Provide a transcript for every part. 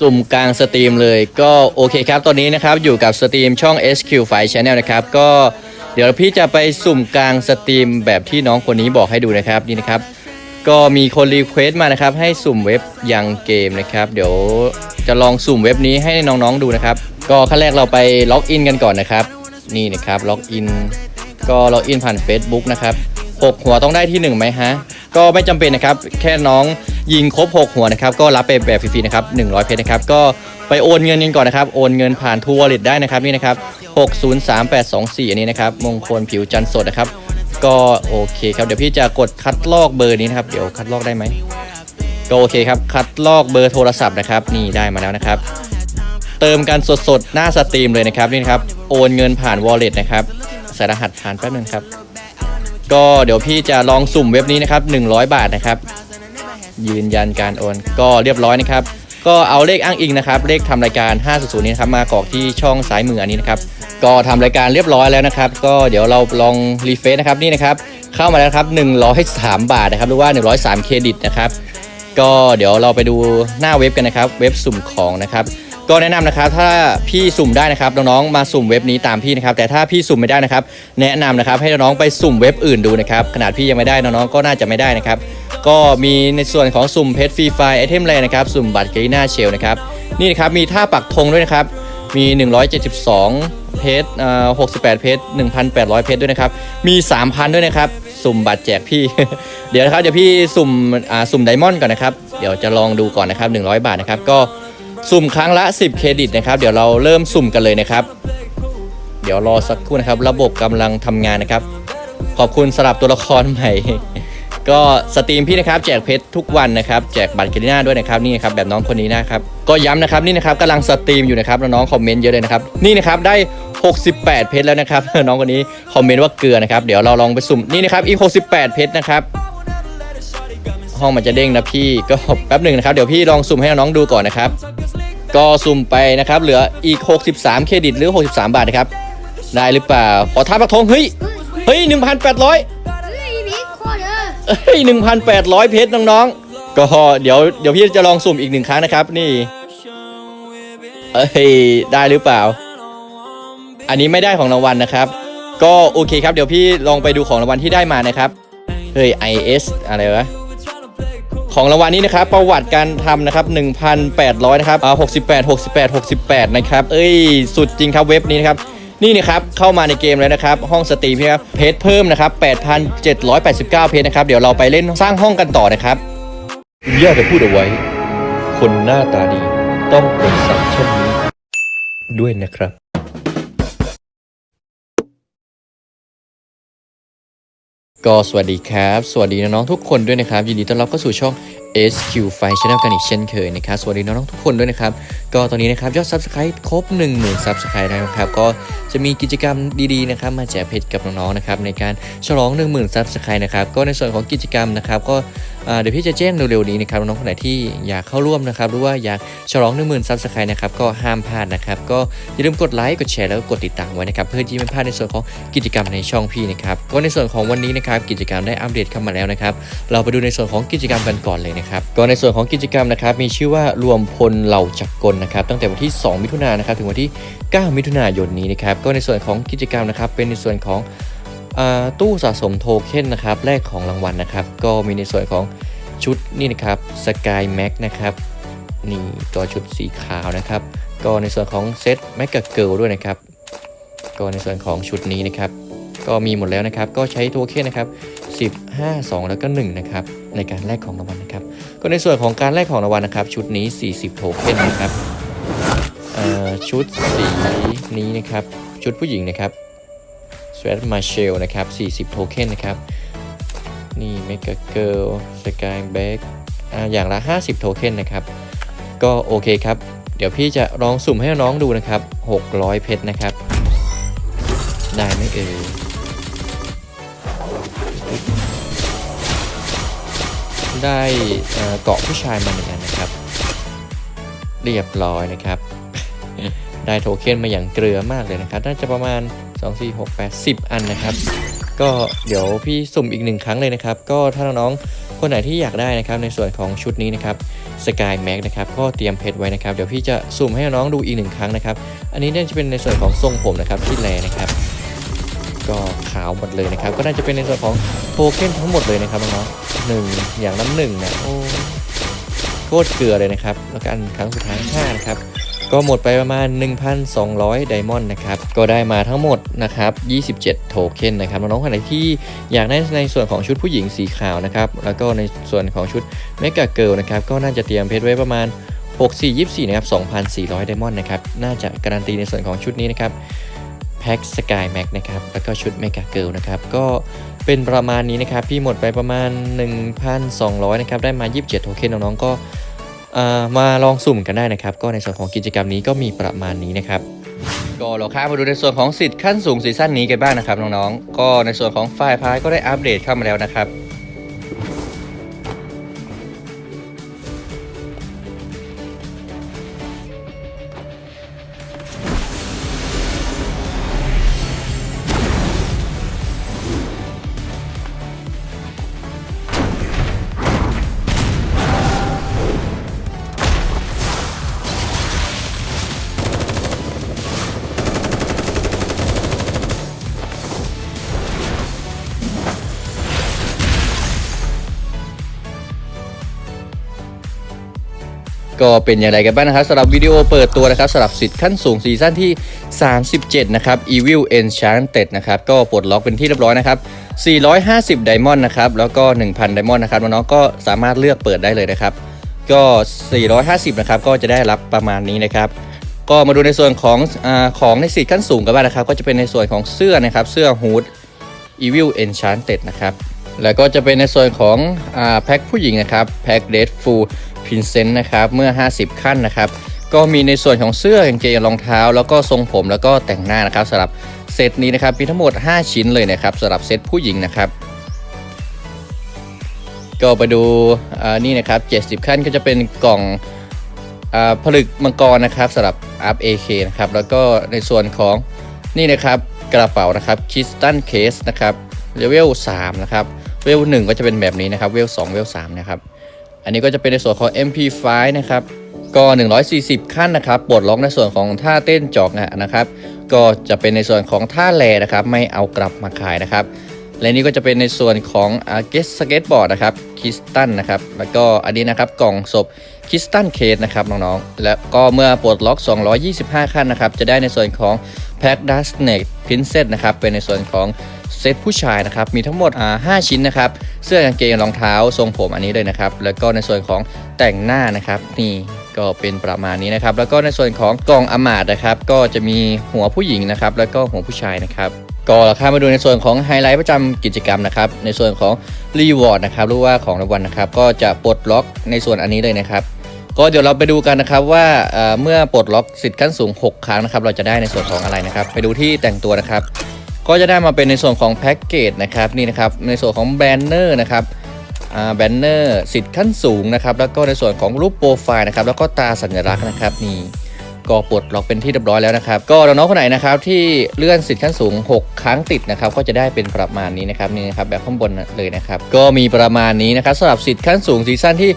สุ่มกลางสตรีมเลยก็โอเคครับ ตอนนี้นะครับอยู่กับสตรีมช่อง SQ f i Channel นะครับ ก็เดี๋ยวพี่จะไปสุ่มกลางสตรีมแบบที่น้องคนนี้บอกให้ดูนะครับนี่นะครับ ก็มีคนรีเควสต์มานะครับ ให้สุ่มเว็บยังเกมนะครับ เดี๋ยวจะลองสุ่มเว็บนี้ให้น้องๆดูนะครับ ก็ขั้นแรกเราไปล็อกอินกันก่อนนะครับ นี่นะครับล็อกอินก็ล็อกอินผ่าน Facebook นะครับหกหัวต้องได้ที่หนึ่งไหมฮะก็ไม่จำเป็นนะครับ แค่น้อง ยิงครบ 6 หัวนะครับ ก็รับไปแบบฟรีๆนะครับ100 เพชรนะครับ ก็ไปโอนเงินกันก่อนนะครับ โอนเงินผ่านทัวร์ลิตได้นะครับนี่นะครับ 603824 อันนี้นะครับ มงคลผิวจันทร์สดนะครับ ก็โอเคครับ เดี๋ยวพี่จะกดคัดลอกเบอร์นี้นะครับ เดี๋ยวคัดลอกได้ไหม ก็โอเคครับ คัดลอกเบอร์โทรศัพท์นะครับ นี่ได้มาแล้วนะครับ เติมกันสดๆ หน้าสตรีมเลยนะครับนี่นะครับ โอนเงินผ่าน wallet นะครับใส่รหัสผ่านแป๊บนึงครับ ก็เดี๋ยวพี่จะลองสุ่มเว็บนี้นะครับ 100 บาทนะครับ ยืนยันการโอนก็เรียบร้อยนะครับ ก็เอาเลขอ้างอิงนะครับ เลขทำรายการ 500นี้นะครับมากรอกที่ช่องซ้ายมืออันนี้นะครับก็ทำรายการเรียบร้อยแล้วนะครับ ก็เดี๋ยวเราลองรีเฟซนะครับนี่นะครับ เข้ามาแล้วครับ103 บาทนะครับหรือว่า 103 เครดิตนะครับ ก็เดี๋ยวเราไปดูหน้าเว็บกันนะครับ เว็บสุ่มของนะครับ ก็แนะนำนะครับถ้าพี่สุ่มได้นะครับน้องๆมาสุ่มเว็บนี้ตามพี่นะครับ แต่ถ้าพี่สุ่มไม่ได้นะครับ แนะนำนะครับให้น้องๆไปสุ่มเว็บอื่นดูนะครับขนาดพี่ยังไม่ได้น้องๆก็น่าจะไม่ได้นะครับ ก็มีในส่วนของสุ่มเพชรฟรีไฟไอเทมแรนะครับสุ่มบัตรเกลิน่าเชลนะครับนี่นะครับมีท่าปักธงด้วยนะครับมี 172 เพชรอ่า68 เพชร1,800 เพชรด้วยนะครับ มี 3,000 ด้วยนะครับ สุ่มบัตรแจกพี่ เดี๋ยวนะครับเดี๋ยวพี่สุ่มอ่าสุ่มไดมอนด์ก่อนนะครับ เดี๋ยวจะลองดูก่อนนะครับ100 บาทนะครับ ก็สุ่มครั้งละ 10 เครดิตนะครับ เดี๋ยวเราเริ่มสุ่มกันเลยนะครับ เดี๋ยวรอสักครู่นะครับ ระบบกำลังทำงานนะครับ ขอบคุณสำหรับตัวละครใหม่ ก็สตรีมพี่นะครับแจกเพชรทุกวันนะครับแจกบัตรเกลิน่าด้วยนะครับนี่นะครับแบบน้องคนนี้นะครับก็ย้ำนะครับนี่นะครับกำลังสตรีมอยู่นะครับน้องคอมเมนต์เยอะเลยนะครับนี่นะครับได้ 68 เพชรแล้วนะครับ น้องคนนี้คอมเมนต์ว่าเกลือนะครับ เดี๋ยวเราลองไปสุ่มนี่นะครับอีก 68 เพชรนะครับ ห้องมันจะเด้งนะพี่ก็แป๊บหนึ่งนะครับ เดี๋ยวพี่ลองสุ่มให้น้องๆดูก่อนนะครับ ก็สุ่มไปนะครับ เหลืออีก 63 เครดิตหรือ 63 บาทนะครับ ได้หรือเปล่า ขอท้าปักธงเฮ้ยเฮ้ย 1,800เฮ้ยบิ๊กโคตรเออเอ้ยหนึ่งพันแปดร้อยเพชรน้องๆ ก็เดี๋ยวเดี๋ยวพี่จะลองสุ่มอีกหนึ่งครั้งนะครับ นี่ เอ้ย ได้หรือเปล่า อันนี้ไม่ได้ของรางวัลนะครับ ก็โอเคครับเดี๋ยวพี่ลองไปดูของรางวัลที่ได้มานะครับ เฮ้ย IS อะไรวะของรางวัลนี้นะครับประวัติการทำนะครับ1,800นะครับอ่า68 68 68 นะครับ เอ้ย สุดจริงครับเว็บนี้นะครับ นี่นะครับเข้ามาในเกมแล้วนะครับ ห้องสตรีมนะครับเพจเพิ่มนะครับ 8,789 เพจนะครับ เดี๋ยวเราไปเล่นสร้างห้องกันต่อนะครับคุณย่าจะพูดเอาไว้ คนหน้าตาดี ต้องกดสั่งเช่นนี้ด้วยนะครับ ก็สวัสดีครับ สวัสดีน้องๆทุกคนด้วยนะครับ ยินดีต้อนรับเข้าสู่ช่อง SQ f i Channel กันอีกเช่นเคยนะครับ สวัสดีน้องๆทุกคนด้วยนะครับ ก็ตอนนี้นะครับยอด Subscribe ครบ 1 0,000 Subscribe แล้วนะครับ ก็จะมีกิจกรรมดีๆนะครับมาแจกเพชรกับน้องๆนะครับในการฉลอง 1 0,000 Subscribe นะครับ ก็ในส่วนของกิจกรรมนะครับก็ เดี๋ยวพี่จะแจ้งเร็วๆนี้นะครับน้องๆคนไหนที่อยากเข้าร่วมนะครับหรือว่าอยากฉลอง1 0,000 Subscribe นะครับก็ห้ามพลาดนะครับก็อย่าลืมกดไลค์กดแชร์แล้วก็กดติดตามไว้นะครับเพื่อที่ไม่พลาดในส่วนของกิจกรรมในช่องพี่นะครับก็ในส่วนของวันนี้นะครับกิจกรรมได้อัปเดตเข้ามาแล้วนะครับเราไปดูในส่วนของกิจกรรมกันก่อนเลยนะครับก็ในส่วนของกิจกรรมนะครับมีชื่อว่ารวมพลเหล่าจักรกลนะครับตั้งแต่วันที่ 2 มิถุนายนนะครับถึงวันที่ 9 มิถุนายนนี้นะครับก็ในส่วนของกิจกรรมนะครับเป็นในส่วนของ ตู้สะสมโทเค็นนะครับแลกของรางวัลนะครับ ก็มีในส่วนของชุดนี่นะครับสกายแม็กนะครับนี่ตัวชุดสีขาวนะครับ ก็ในส่วนของเซตแม็กกาเกิลด้วยนะครับ ก็ในส่วนของชุดนี้นะครับ ก็มีหมดแล้วนะครับ ก็ใช้โทเค็นนะครับ10 5 2 แล้วก็1นะครับในการแลกของรางวัลนะครับ ก็ในส่วนของการแลกของรางวัลนะครับ ชุดนี้ 40 โทเค็นนะครับชุดสีนี้นะครับ ชุดผู้หญิงนะครับ สเวตมาเชลนะครับ 40 โทเค็นนะครับ นี่เมก a เกิลสกายแบ็กอย่างละ 50 โทเค็นนะครับ ก็โอเคครับ เดี๋ยวพี่จะลองสุ่มให้น้องดูนะครับ 600 เพชรนะครับ ได้ไหมเอ่ยได้เอ่อเกาะผู้ชายมาเหมือนกันนะครับ เรียบร้อยนะครับ ได้โทเค็นมาอย่างเกลือมากเลยนะครับ น่าจะประมาณ 2 4 6 8 10 อันนะครับ ก็เดี๋ยวพี่สุ่มอีกหนึ่งครั้งเลยนะครับ ก็ถ้าน้องๆคนไหนที่อยากได้นะครับ ในส่วนของชุดนี้นะครับสกายแม็กนะครับก็เตรียมเพชรไว้นะครับ เดี๋ยวพี่จะสุ่มให้น้องดูอีกหนึ่งครั้งนะครับ อันนี้เนี่ยจะเป็นในส่วนของทรงผมนะครับที่แลนะครับ ก็ขาวหมดเลยนะครับ ก็น่าจะเป็นในส่วนของโทเค็นทั้งหมดเลยนะครับน้องๆหนึ่งอย่างน้ำหนึ่งนะโอ้โคตรเกลือเลยนะครับ แล้วกันครั้งสุดท้ายห้านะครับ ก็หมดไปประมาณ 1,200 ไดมอนด์นะครับ ก็ได้มาทั้งหมดนะครับ 27 โทเค็นนะครับ น้องๆคนไหนที่อยากได้ในส่วนของชุดผู้หญิงสีขาวนะครับ แล้วก็ในส่วนของชุดเมกะเกิลนะครับ ก็น่าจะเตรียมเพชรไว้ประมาณ 64 24 นะครับ 2,400 ไดมอนด์นะครับ น่าจะการันตีในส่วนของชุดนี้นะครับแพ็กสกายแม็กนะครับ แล้วก็ชุดเมกะเกิลนะครับ ก็เป็นประมาณนี้นะครับ พี่หมดไปประมาณ 1,200 นะครับ ได้มา 27 โทเค็นน้องๆ ก็ มาลองสุ่มกันได้นะครับ ก็ในส่วนของกิจกรรมนี้ก็มีประมาณนี้นะครับก็เราข้ามมาดูในส่วนของสิทธิ์ขั้นสูงซีซั่นนี้กันบ้างนะครับน้องๆ ก็ในส่วนของไฟล์พายก็ได้อัปเดตเข้ามาแล้วนะครับ ก็เป็นอย่างไรกันบ้างนะครับสำหรับวิดีโอเปิดตัวนะครับสำหรับสิทธิ์ขั้นสูงซีซั่นที่ 37 นะครับ Evil Enchanted นะครับก็ปลดล็อกเป็นที่เรียบร้อยนะครับ 450 ไดมอนด์นะครับแล้วก็ 1,000 ไดมอนด์นะครับน้องก็สามารถเลือกเปิดได้เลยนะครับ ก็ 450 นะครับก็จะได้รับประมาณนี้นะครับก็มาดูในส่วนของอของในสิทธิ์ขั้นสูงกันบ้างนะครับ ก็จะเป็นในส่วนของเสื้อนะครับ เสื้อฮูด Evil Enchanted นะครับ แล้วก็จะเป็นในส่วนของอแพ็คผู้หญิงนะครับ แพ็ค Red Full Princess นะครับเมื่อ 50 ขั้นนะครับก็มีในส่วนของเสื้อกางเกงรองเท้า แล้วก็ทรงผมแล้วก็แต่งหน้านะครับสำหรับเซตนี้นะครับมีทั้งหมด 5 ชิ้นเลยนะครับสำหรับเซตผู้หญิงนะครับก็ไปดูนี่นะครับ 70 ขั้นก็จะเป็นกล่องอผลึกมังกรนะครับสำหรับอัพ AK นะครับแล้วก็ในส่วนของนี่นะครับกระเป๋านะครับคิสตันเคสนะครับเลเวล3นะครับเวล1ก็จะเป็นแบบนี้นะครับเวล2เวล3นะครับ อันนี้ก็จะเป็นในส่วนของ MP5 นะครับ ก็ 140 ขั้นนะครับปลดล็อกในส่วนของท่าเต้นจอกนะครับ ก็จะเป็นในส่วนของท่าแลนะครับ ไม่เอากลับมาขายนะครับ และนี่ก็จะเป็นในส่วนของอาเกสสเก็ตบอร์ดนะครับคิสตันนะครับ แล้วก็อันนี้นะครับกล่องศพคิสตันเคสนะครับน้องๆ แล้วก็เมื่อปลดล็อก 225 ขั้นนะครับ จะได้ในส่วนของแพ็กดัสเน็กพินเซตนะครับ เป็นในส่วนของ เซตผู้ชายนะครับมีทั้งหมด5ชิ้นนะครับเสื้อกางเกงรองเท้าทรงผมอันนี้เลยนะครับแล้วก็ในส่วนของแต่งหน้านะครับนี่ก็เป็นประมาณนี้นะครับแล้วก็ในส่วนของกล่องอมาดนะครับก็จะมีหัวผู้หญิงนะครับแล้วก็หัวผู้ชายนะครับก็เราข้ามาดูในส่วนของไฮไลท์ประจำกิจกรรมนะครับในส่วนของรีวอร์ดนะครับหรือว่าของรางวัลนะครับก็จะปลดล็อกในส่วนอันนี้เลยนะครับก็เดี๋ยวเราไปดูกันนะครับว่าเมื่อปลดล็อกสิทธิ์ขั้นสูง 6 ครั้งนะครับเราจะได้ในส่วนของอะไรนะครับ ไปดูที่แต่งตัวนะครับ ก็จะได้มาเป็นในส่วนของแพ็กเกจนะครับนี่นะครับในส่วนของแบนเนอร์นะครับแบนเนอร์สิทธิ์ขั้นสูงนะครับแล้วก็ในส่วนของรูปโปรไฟล์นะครับแล้วก็ตาสัญลักษณ์นะครับนี่ก็ปลดล็อกเป็นที่เรียบร้อยแล้วนะครับก็น้องๆคนไหนนะครับที่เลื่อนสิทธิ์ขั้นสูง 6 ครั้งติดนะครับก็จะได้เป็นประมาณนี้นะครับนี่นะครับแบบข้างบนเลยนะครับก็มีประมาณนี้นะครับสำหรับสิทธิ์ขั้นสูงซีซั่นที่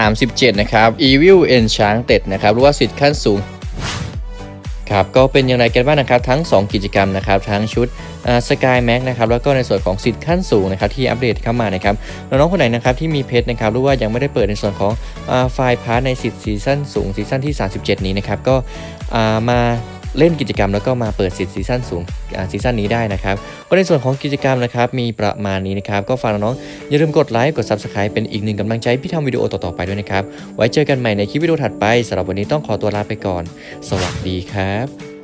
37 นะครับ Evil Enchanted นะครับหรือว่าสิทธิ์ขั้นสูง ครับก็เป็นอย่างไรกันบ้างนะครับทั้ง 2 กิจกรรมนะครับทั้งชุดสกายแม็กนะครับแล้วก็ในส่วนของสิทธิ์ขั้นสูงนะครับที่อัปเดตเข้ามานะครับน้องๆคนไหนนะครับที่มีเพจนะครับหรือว่ายังไม่ได้เปิดในส่วนของไฟล์พาร์ทในสิทธิ์ซีซั่นสูงซีซั่นที่ 37 นี้นะครับก็มา เล่นกิจกรรมแล้วก็มาเปิดสิทธิ์ซีซั่นสูงซีซั่นนี้ได้นะครับ ก็ในส่วนของกิจกรรมนะครับ มีประมาณนี้นะครับ ก็ฝากน้องๆอย่าลืมกดไลค์กด Subscribe เป็นอีกหนึ่งกำลังใจพี่ทำวิดีโอต่อๆไปด้วยนะครับ ไว้เจอกันใหม่ในคลิปวิดีโอถัดไปสำหรับวันนี้ต้องขอตัวลาไปก่อน สวัสดีครับ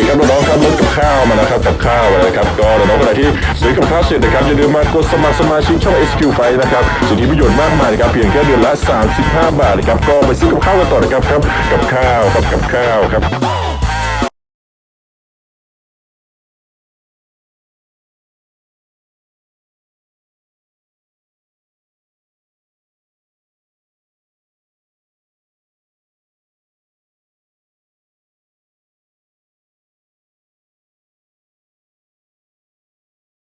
คครับน้องๆครับรถกับข้าวมาแล้วครับกับข้าวมาแล้วครับก็น้องๆคนไหนที่ซื้อกับข้าวเสร็จนะครับอย่าลืมมากดสมัครสมาชิกช่อง SQ ไฟนะครับสิทธิประโยชน์มากมายนะครับเพียงแค่เดือนละ 35 บาทนะครับก็ไปซื้อกับข้าวกันต่อนะครับครับกับข้าวครับกับข้าวครับ